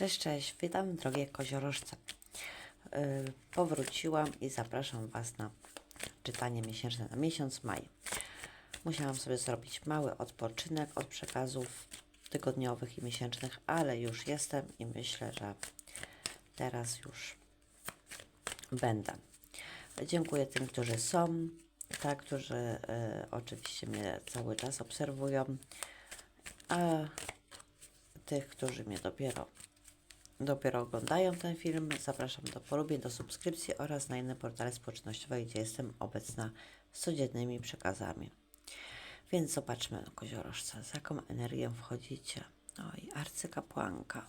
Cześć, cześć, witam drogie koziorożce. Yy, powróciłam i zapraszam Was na czytanie miesięczne na miesiąc maj. Musiałam sobie zrobić mały odpoczynek od przekazów tygodniowych i miesięcznych, ale już jestem i myślę, że teraz już będę. Dziękuję tym, którzy są, tak, którzy y, oczywiście mnie cały czas obserwują, a tych, którzy mnie dopiero dopiero oglądają ten film, zapraszam do polubień, do subskrypcji oraz na inne portale społecznościowe, gdzie jestem obecna z codziennymi przekazami. Więc zobaczmy, koziorożce, z jaką energią wchodzicie. Oj, arcykapłanka.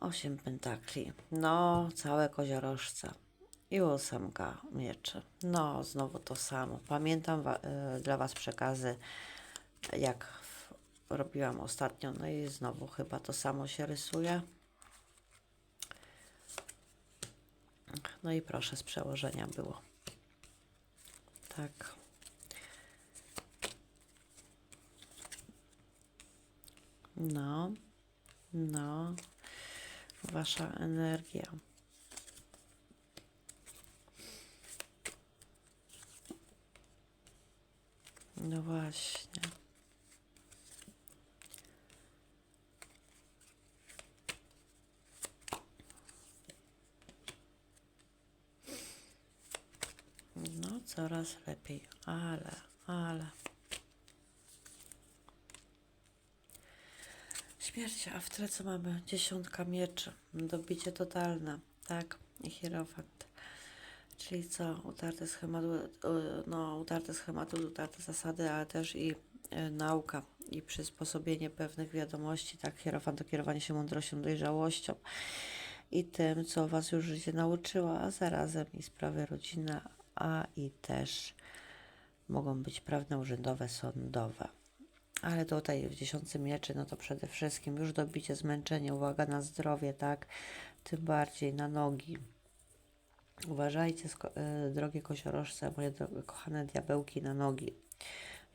Osiem pentakli. No, całe koziorożce. I ósemka mieczy. No, znowu to samo. Pamiętam wa- y, dla Was przekazy, jak robiłam ostatnio, no i znowu chyba to samo się rysuje. No i proszę, z przełożenia było. Tak. No, no, wasza energia. No właśnie. No, coraz lepiej, ale, ale. Śmierć, a w tle co mamy? Dziesiątka mieczy, dobicie totalne, tak? I hierofant. Czyli co? Utarte schematu, e, no, utarte schematu, utarte zasady, ale też i e, nauka i przysposobienie pewnych wiadomości, tak? Hierofant to kierowanie się mądrością, dojrzałością i tym, co Was już życie nauczyło, a zarazem i sprawy rodzinne, a i też mogą być prawne, urzędowe, sądowe. Ale tutaj w dziesiątce mieczy, no to przede wszystkim już dobicie, zmęczenie, uwaga na zdrowie, tak? Tym bardziej na nogi. Uważajcie, y, drogie koziorożce, moje drogie, kochane diabełki na nogi.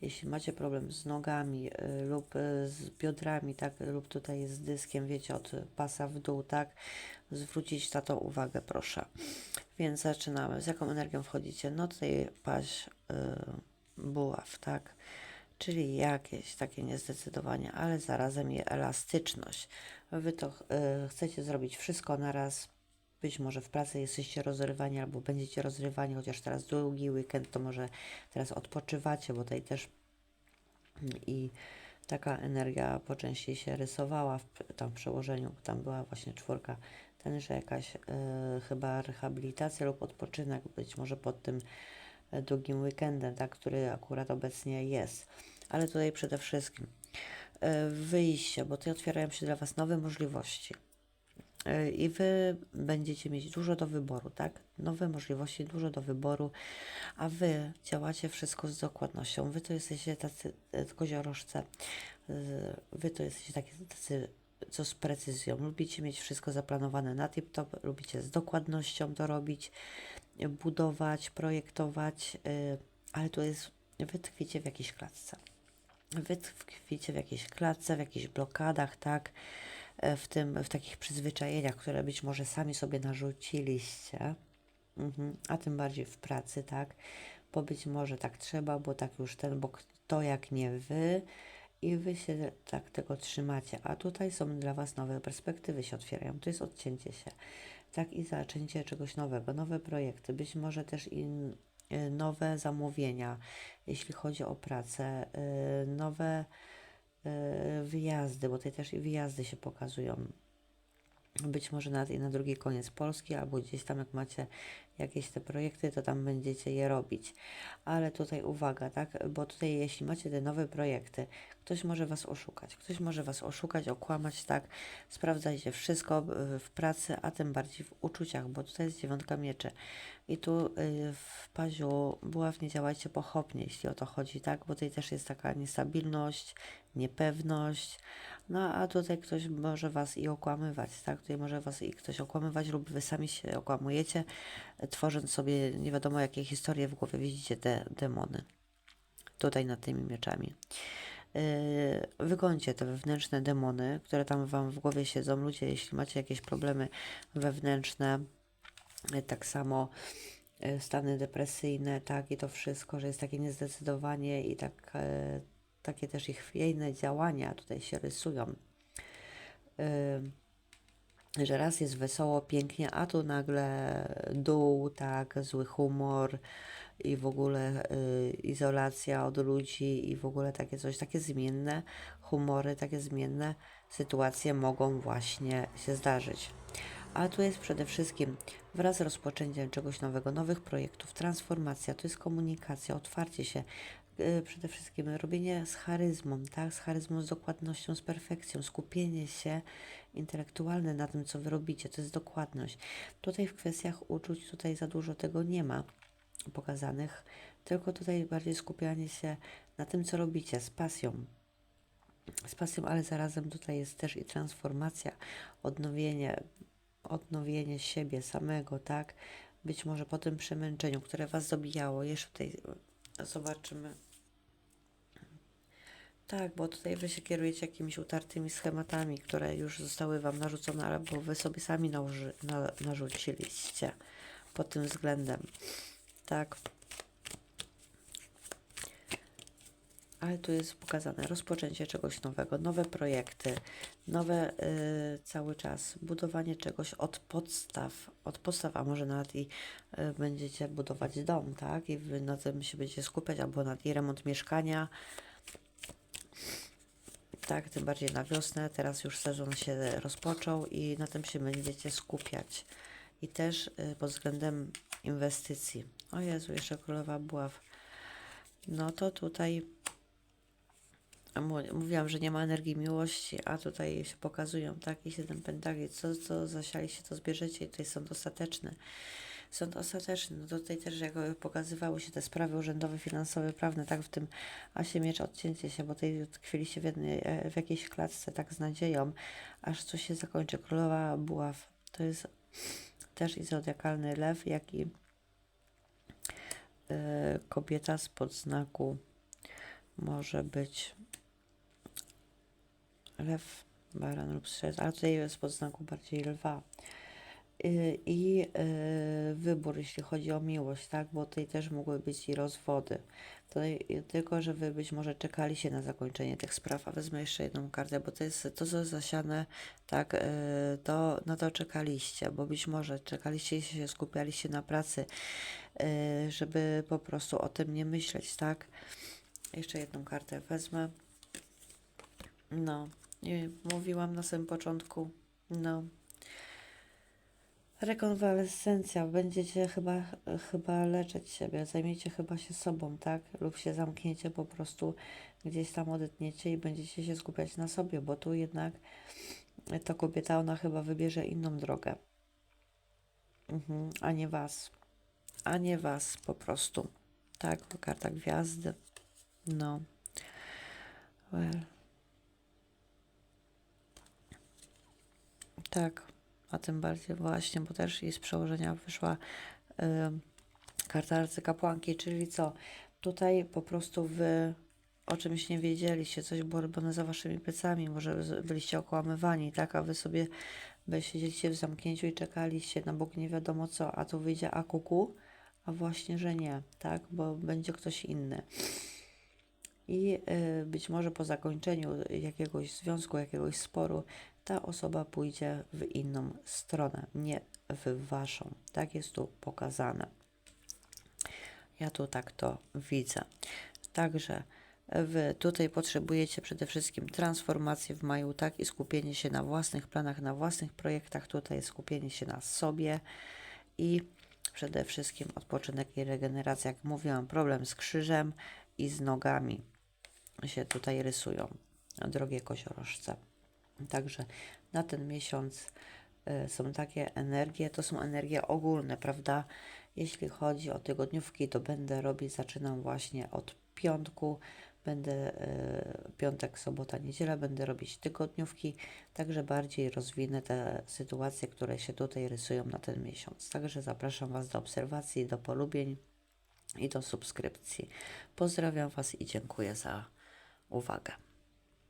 Jeśli macie problem z nogami y, lub y, z biodrami, tak, lub tutaj z dyskiem, wiecie, od pasa w dół, tak, zwrócić na to uwagę, proszę. Więc zaczynamy. Z jaką energią wchodzicie? No tutaj paść y, buław, tak, czyli jakieś takie niezdecydowanie, ale zarazem i elastyczność. Wy to chcecie zrobić wszystko na raz, być może w pracy jesteście rozrywani albo będziecie rozrywani, chociaż teraz długi weekend, to może teraz odpoczywacie, bo tutaj też mm, i taka energia po części się rysowała w tam przełożeniu, tam była właśnie czwórka, ten, że jakaś e, chyba rehabilitacja lub odpoczynek, być może pod tym e, długim weekendem, tak, który akurat obecnie jest. Ale tutaj przede wszystkim e, wyjście, bo tutaj otwierają się dla Was nowe możliwości. Y, i wy będziecie mieć dużo do wyboru, tak? Nowe możliwości, dużo do wyboru, a wy działacie wszystko z dokładnością. Wy to jesteście tacy e, koziorożce, wy to jesteście tacy, tacy co z precyzją. Lubicie mieć wszystko zaplanowane na tip-top, lubicie z dokładnością to robić, budować, projektować, y, ale to jest, wy tkwicie w jakiejś klatce. Wy tkwicie w jakiejś klatce, w jakichś blokadach, tak? E, w tym, w takich przyzwyczajeniach, które być może sami sobie narzuciliście, mhm. a tym bardziej w pracy, tak, bo być może tak trzeba, bo tak już ten, bo kto jak nie wy i wy się tak tego trzymacie, a tutaj są dla was nowe perspektywy się otwierają, to jest odcięcie się, tak? I zaczęcie czegoś nowego, nowe projekty, być może też i y, nowe zamówienia, jeśli chodzi o pracę, y, nowe wyjazdy, bo tutaj też i wyjazdy się pokazują. Być może nawet i na drugi koniec Polski, albo gdzieś tam, jak macie jakieś te projekty, to tam będziecie je robić. Ale tutaj uwaga, tak? Bo tutaj, jeśli macie te nowe projekty, ktoś może Was oszukać. Ktoś może Was oszukać, okłamać, tak? Sprawdzajcie wszystko w- pracy, a tym bardziej w uczuciach, bo tutaj jest dziewiątka mieczy. I tu y, w paziu buław nie działajcie pochopnie, jeśli o to chodzi, tak? Bo tutaj też jest taka niestabilność, niepewność. No a tutaj ktoś może was i okłamywać, tak? Tutaj może was i ktoś okłamywać lub wy sami się okłamujecie, tworząc sobie nie wiadomo jakie historie w głowie widzicie te demony. Tutaj nad tymi mieczami. Yy, te wewnętrzne demony, które tam Wam w głowie siedzą. Ludzie, jeśli macie jakieś problemy wewnętrzne, yy, tak samo yy, stany depresyjne, tak, i to wszystko, że jest takie niezdecydowanie i tak, yy, takie też ich chwiejne działania tutaj się rysują. Że raz jest wesoło, pięknie, a tu nagle dół, tak, zły humor i w ogóle y, izolacja od ludzi i w ogóle takie coś, takie zmienne humory, takie zmienne sytuacje mogą właśnie się zdarzyć. A tu jest przede wszystkim wraz z rozpoczęciem czegoś nowego, nowych projektów, transformacja, to jest komunikacja, otwarcie się, przede wszystkim robienie z charyzmą, tak, z charyzmą, z dokładnością, z perfekcją, skupienie się intelektualne na tym, co wy robicie, to jest dokładność. Tutaj w kwestiach uczuć, tutaj za dużo tego nie ma pokazanych, tylko tutaj bardziej skupianie się na tym, co robicie z pasją. Z pasją, ale zarazem tutaj jest też i transformacja, odnowienie, odnowienie siebie samego, tak? Być może po tym przemęczeniu, które Was zabijało, jeszcze tutaj zobaczymy. Tak, bo tutaj Wy się kierujecie jakimiś utartymi schematami, które już zostały Wam narzucone, albo Wy sobie sami nałoży, na, narzuciliście pod tym względem. Tak. Ale tu jest pokazane rozpoczęcie czegoś nowego, nowe projekty, nowe y, cały czas budowanie czegoś od podstaw, od podstaw, a może nawet i y, będziecie budować dom, tak? I wy na tym się będziecie skupiać, albo nad i remont mieszkania. Tak, tym bardziej na wiosnę. Teraz już sezon się rozpoczął i na tym się będziecie skupiać. I też y, pod względem inwestycji. O Jezu, jeszcze królowa buław. No to tutaj mówiłam, że nie ma energii miłości, a tutaj się pokazują takie siedem pentakli. Co, co zasialiście, to zbierzecie i tutaj są ostateczne. Sąd ostateczny, no tutaj też jak pokazywały się te sprawy urzędowe, finansowe, prawne, tak w tym asie miecz odcięcie się, bo tutaj tkwiliście w, jednej, e, w jakiejś klatce, tak z nadzieją, aż coś się zakończy. Królowa buław, to jest też i zodiakalny lew, jak i y, kobieta spod znaku może być lew, baran lub strzelec, ale tutaj jest pod znaku bardziej lwa. Y, I y, wybór, jeśli chodzi o miłość, tak, bo tutaj też mogły być i rozwody. Tutaj tylko, że wy być może czekali się na zakończenie tych spraw, a wezmę jeszcze jedną kartę, bo to jest to, co zasiane, tak, y, to na to czekaliście, bo być może czekaliście i się skupialiście na pracy, żeby po prostu o tym nie myśleć, tak. Jeszcze jedną kartę wezmę. No, mówiłam na samym początku, no, rekonwalescencja. Będziecie chyba, chyba leczyć siebie, zajmiecie chyba się sobą, tak? Lub się zamkniecie po prostu gdzieś tam odetniecie i będziecie się skupiać na sobie, bo tu jednak ta kobieta, ona chyba wybierze inną drogę. Mhm, a nie was. A nie was po prostu. Tak, karta gwiazdy. No. Well. Tak a tym bardziej właśnie, bo też jej z przełożenia wyszła y, karta arcykapłanki, czyli co? Tutaj po prostu wy o czymś nie wiedzieliście, coś było robione za waszymi plecami, może byliście okłamywani, tak, a wy sobie by siedzieliście w zamknięciu i czekaliście na Bóg nie wiadomo co, a tu wyjdzie a kuku, a właśnie, że nie, tak, bo będzie ktoś inny. I y, być może po zakończeniu jakiegoś związku, jakiegoś sporu, ta osoba pójdzie w inną stronę, nie w waszą. Tak jest tu pokazane. Ja tu tak to widzę. Także Wy tutaj potrzebujecie przede wszystkim transformacji w maju, tak i skupienie się na własnych planach, na własnych projektach. Tutaj skupienie się na sobie i przede wszystkim odpoczynek i regeneracja. Jak mówiłam, problem z krzyżem i z nogami się tutaj rysują, drogie koziorożce. Także na ten miesiąc y, są takie energie, to są energie ogólne, prawda? Jeśli chodzi o tygodniówki, to będę robić, zaczynam właśnie od piątku, będę y, piątek, sobota, niedziela, będę robić tygodniówki, także bardziej rozwinę te sytuacje, które się tutaj rysują na ten miesiąc. Także zapraszam Was do obserwacji, do polubień i do subskrypcji. Pozdrawiam Was i dziękuję za uwagę.